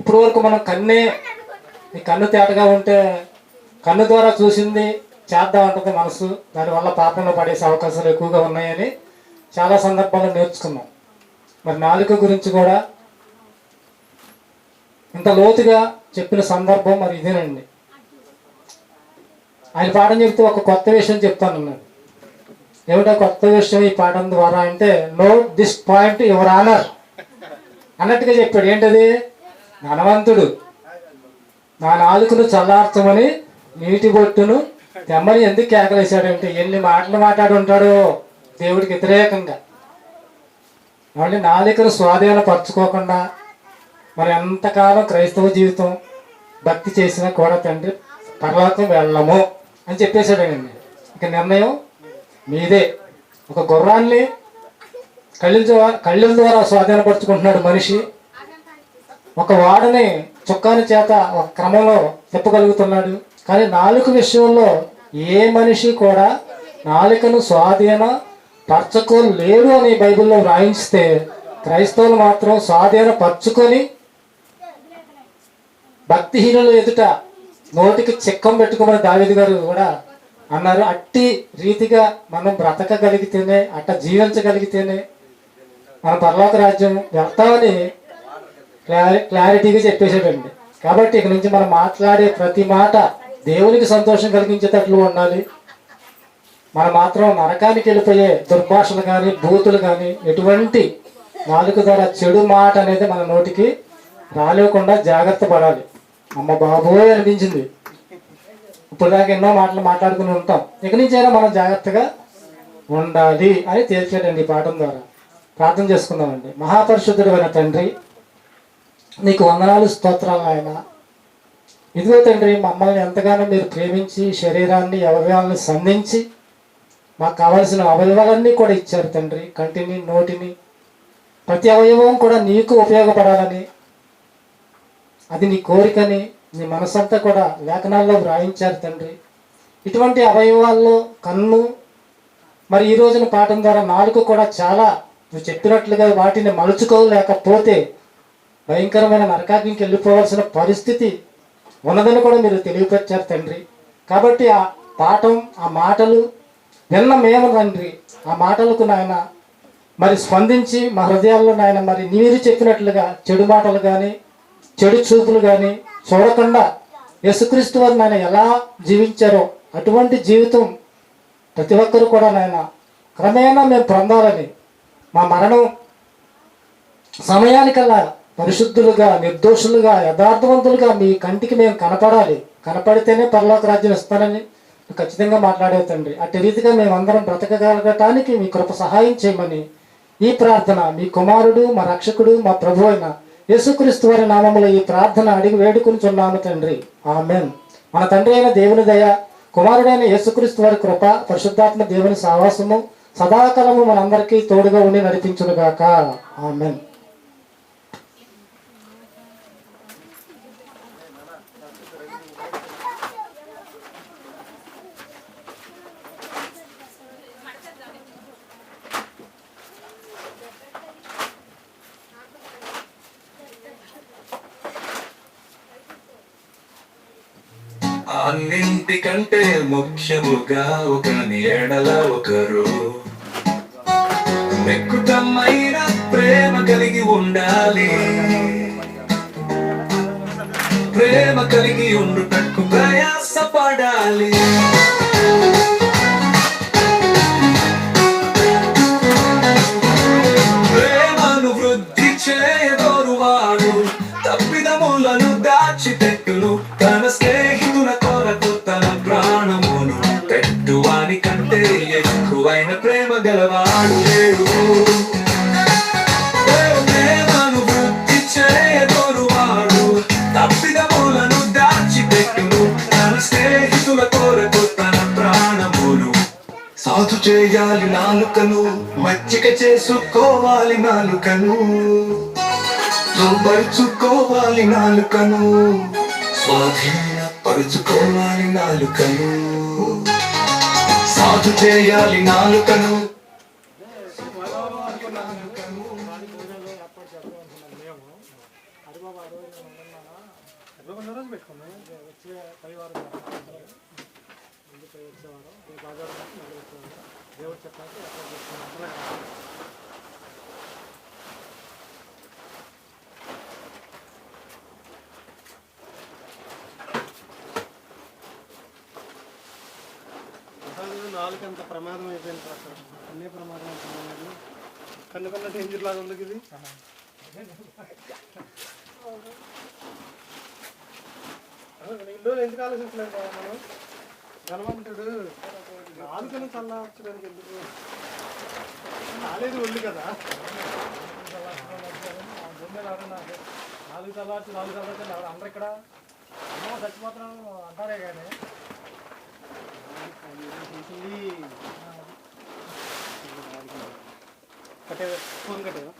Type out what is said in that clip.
ఇప్పుడు వరకు మనం కన్నే ఈ కన్ను తేటగా ఉంటే కన్ను ద్వారా చూసింది చేద్దాం ఉంటుంది మనసు. దానివల్ల పాపంలో పడేసే అవకాశాలు ఎక్కువగా ఉన్నాయని చాలా సందర్భాల్లో నేర్చుకున్నాం. మరి నాలుక గురించి కూడా ఇంత లోతుగా చెప్పిన సందర్భం మరి ఇదేనండి. ఆయన పాఠం చెప్తే ఒక కొత్త విషయం చెప్తానన్నాడు ఏమిటో కొత్త విషయం ఈ పాఠం ద్వారా అంటే note this point your honour అన్నట్టుగా చెప్పాడు. ఏంటది? ధనవంతుడు. నా నాలుకను చల్లార్చమని నీటి బొట్టును తెమ్మని ఎందుకు కేకలేశాడంటే ఎన్ని మాటలు మాట్లాడి ఉంటాడో దేవుడికి వ్యతిరేకంగా. మళ్ళీ నాలుకను స్వాధీనపరచుకోకుండా మరి ఎంతకాలం క్రైస్తవ జీవితం భక్తి చేసినా కూడా తండ్రి తర్వాత వెళ్ళము అని చెప్పేశాడండి. ఇక నిర్ణయం మీదే. ఒక గుర్రాన్ని కళ్ళ ద్వారా కళ్ళ ద్వారా స్వాధీనపరుచుకుంటున్నాడు మనిషి. ఒక వాడని చుక్కాని చేత ఒక క్రమంలో తిప్పగలుగుతున్నాడు. కానీ నాలుక విషయంలో ఏ మనిషి కూడా నాలుకను స్వాధీన పరచుకోలేడు అని బైబిల్లో వ్రాయించితే క్రైస్తవులు మాత్రం స్వాధీన పరచుకొని భక్తిహీనులు ఎదుట నోటికి చిక్కం పెట్టుకోమని దావేది గారు కూడా అన్నారు. అట్టి రీతిగా మనం బ్రతకగలిగితేనే అట్ట జీవించగలిగితేనే మన పరలోక రాజ్యం వెళ్తామని క్లారి క్లారిటీగా చెప్పేసేటండి. కాబట్టి ఇక నుంచి మనం మాట్లాడే ప్రతి మాట దేవునికి సంతోషం కలిగించేటట్లు ఉండాలి. మనం మాత్రం నరకానికి వెళ్ళిపోయే దుర్భాషలు కానీ బూతులు కానీ ఎటువంటి నాలుగు ద్వారా చెడు మాట అనేది మన నోటికి రాలేకుండా జాగ్రత్త పడాలి. అమ్మ బాబోయ్ అనిపించింది. ఇప్పుడు దాకా ఎన్నో మాటలు మాట్లాడుకుని ఉంటాం. ఇక నుంచైనా మనం జాగ్రత్తగా ఉండాలి అని తేల్చాడండి ఈ పాఠం ద్వారా. ప్రార్థన చేసుకుందామండి. మహాపరిశుద్ధుడు అయిన తండ్రి నీకు వందనాలు స్తోత్రాలు ఆయన ఇదిగో తండ్రి మమ్మల్ని ఎంతగానో మీరు ప్రేమించి శరీరాన్ని అవయవాలను సంధించి మాకు కావలసిన అవయవాలన్నీ కూడా ఇచ్చారు తండ్రి. కంటిని నోటిని ప్రతి అవయవం కూడా నీకు ఉపయోగపడాలని అది నీ కోరికని నీ మనసంతా కూడా లేఖనాల్లో వ్రాయించారు తండ్రి. ఇటువంటి అవయవాల్లో కన్ను మరి ఈ రోజున పాఠం ద్వారా నాలుగు కూడా చాలా నువ్వు చెప్పినట్లుగా వాటిని మలుచుకోలేకపోతే భయంకరమైన నరకాగ్నికి వెళ్ళిపోవాల్సిన పరిస్థితి ఉన్నదని కూడా మీరు తెలియపరిచారు తండ్రి. కాబట్టి ఆ పాఠం ఆ మాటలు విన్న మేము తండ్రి ఆ మాటలకు నాయన మరి స్పందించి మా హృదయాల్లో నాయన మరి మీరు చెప్పినట్లుగా చెడు మాటలు కానీ చెడు చూపులు కానీ చూడకుండా యశుక్రీస్తు వారు నాయన ఎలా జీవించారో అటువంటి జీవితం ప్రతి ఒక్కరు కూడా నాయన క్రమేణా మేము పొందాలని మా మరణం సమయానికల్లా పరిశుద్ధులుగా నిర్దోషులుగా యథార్థవంతులుగా మీ కంటికి మేము కనపడాలి. కనపడితేనే పరలోక రాజ్యం ఇస్తానని ఖచ్చితంగా మాట్లాడే తండ్రి. అట్టి రీతిగా మేమందరం బ్రతకగలగటానికి మీ కృప సహాయం చేయమని ఈ ప్రార్థన మీ కుమారుడు మా రక్షకుడు మా ప్రభు అయిన యేసుక్రీస్తు వారి నామములో ఈ ప్రార్థన అడిగి వేడుకుని చున్నాము తండ్రి. ఆమెన్. మన తండ్రి అయిన దేవుని దయ కుమారుడైన యేసుక్రీస్తు వారి కృప పరిశుద్ధాత్మ దేవుని సావాసము సదాకాలము మనందరికీ తోడుగా ఉండి నడిపించునుగాక. ఆమెన్. అన్నింటికంటే ముఖ్యముగా ఒక నీడల ఒకరు. మెక్కుటమైన ప్రేమ కలిగి ఉండాలి. ప్రేమ కలిగి ఉండుటకు ప్రయాసపడాలి. కంటే ఎక్కువైన ప్రేమ గలవాడు లేడు. ప్రేమను వృద్ధి చేయగోరువాడు తప్పిదములను దాచిపెట్టును. తన స్నేహితుల కొరకు తన ప్రాణమును. సాధు చేయాలి నాలుకను మచ్చిక చేసుకోవాలి నాలుకను. లోపరుచుకోవాలి నాలుకను స్వాధీన పరుచుకోవాలి నాలుకను. సాధు చేయాలి నాలుకను. మేము హరిబాబు నాలుగు అంత ప్రమాదం అయిపోయింది సార్. అక్కడ అన్నీ ప్రమాదం అయిపోయింది కన్ను కన్న డేంజర్ లాగా ఉంది ఇది. ఇల్లు ఎందుకు ఆలోచించలేదు బాబు మనం? ధనవంతుడు నాలుకను చల్లవచ్చడానికి ఎందుకు? రాలేదు ఒళ్ళు కదా. నాలుగు చల్లవచ్చు నాలుగు చల్లవచ్చు అందరు ఇక్కడ. అమ్మ చచ్చిపోతున్నాను అంటారే కానీ. కట్టేదా ఫోన్ కట్టేదా